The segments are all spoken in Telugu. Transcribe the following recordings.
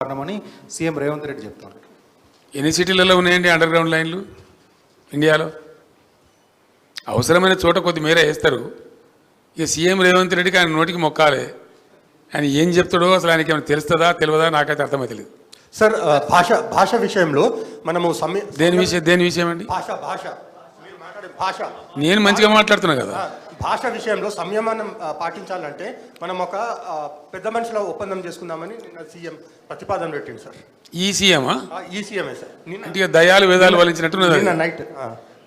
కారణమని సీఎం రేవంత్ రెడ్డి చెప్తున్నారు ఎన్ని సిటీలలో ఉన్నాయండి అండర్ గ్రౌండ్ లైన్లు? ఇండియాలో? అవసరమైన చోట కొద్ది మేర వేస్తారు. ఇక సీఎం రేవంత్ రెడ్డికి ఆయన నోటికి మొక్కాలి. ఆయన ఏం చెప్తాడో అసలు ఆయనకి ఏమైనా తెలుస్తుందా తెలియదా? నాకైతే అర్థమవుతలేదు సార్ భాష భాష విషయంలో మనము సమయ దేని విషయం దేని విషయం అండి? భాష భాష. భాష. నేను మంచిగా మాట్లాడుతున్నా కదా. భాష విషయంలో సంయమనం పాటించాలంటే మనం ఒక పెద్ద మనుషుల ఒప్పందం చేసుకుందామని నిన్న సీఎం ప్రతిపాదన పెట్టింది సార్. ఈ సీఎమా ఆ, ఈ సీఎంఏ సార్. నిన్న అంటే దయాలు వేదాలు వలించినట్టున్నది నిన్న అది. నైట్.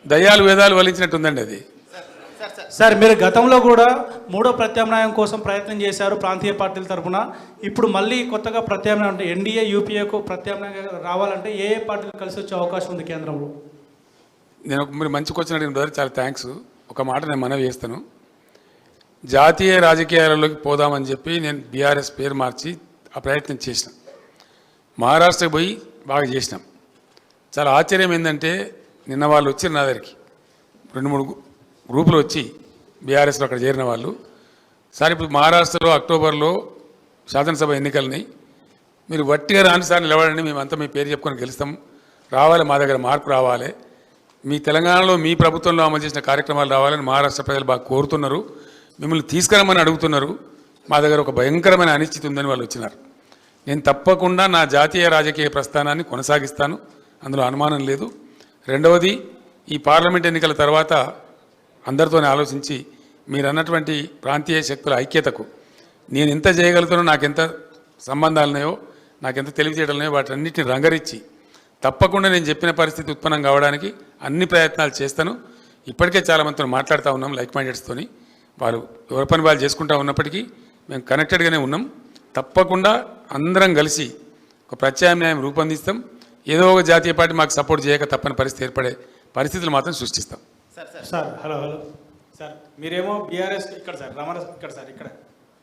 దయాలు వేదాలు వలించినట్టుందండి అది. సార్ మీరు గతంలో కూడా మూడో ప్రత్యామ్నాయం కోసం ప్రయత్నం చేశారు ప్రాంతీయ పార్టీల తరఫున. ఇప్పుడు మళ్ళీ కొత్తగా ప్రత్యామ్నాయం అంటే ఎన్డీఏ యూపీఏకు ప్రత్యామ్నాయంగా రావాలంటే ఏ ఏ పార్టీలు కలిసి వచ్చే అవకాశం ఉంది కేంద్రంలో? నేను మీరు మంచి క్వశ్చన్ అడిగిన బ్రదర్ చాలా థ్యాంక్స్ ఒక మాట నేను మనవి చేస్తాను. జాతీయ రాజకీయాలలోకి పోదామని చెప్పి నేను బీఆర్ఎస్ పేరు మార్చి ఆ ప్రయత్నం చేసిన. మహారాష్ట్రకి పోయి బాగా చేసినాం. చాలా ఆశ్చర్యం ఏంటంటే నిన్న వాళ్ళు వచ్చారు నా దగ్గరికి. రెండు మూడు గ్రూపులు వచ్చి బీఆర్ఎస్లో అక్కడ చేరిన వాళ్ళు. సార్ ఇప్పుడు మహారాష్ట్రలో అక్టోబర్లో శాసనసభ ఎన్నికలని మీరు వట్టిగా రాని సార్ నిలబడండి. మేమంతా మీ పేరు చెప్పుకొని గెలుస్తాం. రావాలి మా దగ్గర మార్పు రావాలి. మీ తెలంగాణలో మీ ప్రభుత్వంలో అమలు చేసిన కార్యక్రమాలు రావాలని మహారాష్ట్ర ప్రజలు బాగా కోరుతున్నారు. మిమ్మల్ని తీసుకురమ్మని అడుగుతున్నారు. మా దగ్గర ఒక భయంకరమైన అనిశ్చితి ఉందని వాళ్ళు వచ్చినారు. నేను తప్పకుండా నా జాతీయ రాజకీయ ప్రస్థానాన్ని కొనసాగిస్తాను. అందులో అనుమానం లేదు. రెండవది ఈ పార్లమెంట్ ఎన్నికల తర్వాత అందరితోనే ఆలోచించి మీరు అన్నటువంటి ప్రాంతీయ శక్తుల ఐక్యతకు నేను ఎంత చేయగలుగుతానో నాకెంత సంబంధాలున్నాయో నాకెంత తెలివితేటలున్నాయో వాటన్నిటిని రంగరించి తప్పకుండా నేను చెప్పిన పరిస్థితి ఉత్పన్నం కావడానికి అన్ని ప్రయత్నాలు చేస్తాను. ఇప్పటికే చాలా మందితో మాట్లాడుతూ ఉన్నాం లైక్ మైండెడ్స్తోని వాళ్ళు ఎవరి పని వాళ్ళు చేసుకుంటూ ఉన్నప్పటికీ మేము కనెక్టెడ్గానే ఉన్నాం. తప్పకుండా అందరం కలిసి ఒక ప్రత్యామ్నాయం రూపొందిస్తాం. ఏదో ఒక జాతీయ పార్టీ మాకు సపోర్ట్ చేయక తప్పని పరిస్థితి ఏర్పడే పరిస్థితులు మాత్రం సృష్టిస్తాం. Sir hello hello. సార్ మీరేమో బీఆర్ఎస్ ఇక్కడ సార్ రమణ ఇక్కడ సార్ ఇక్కడ.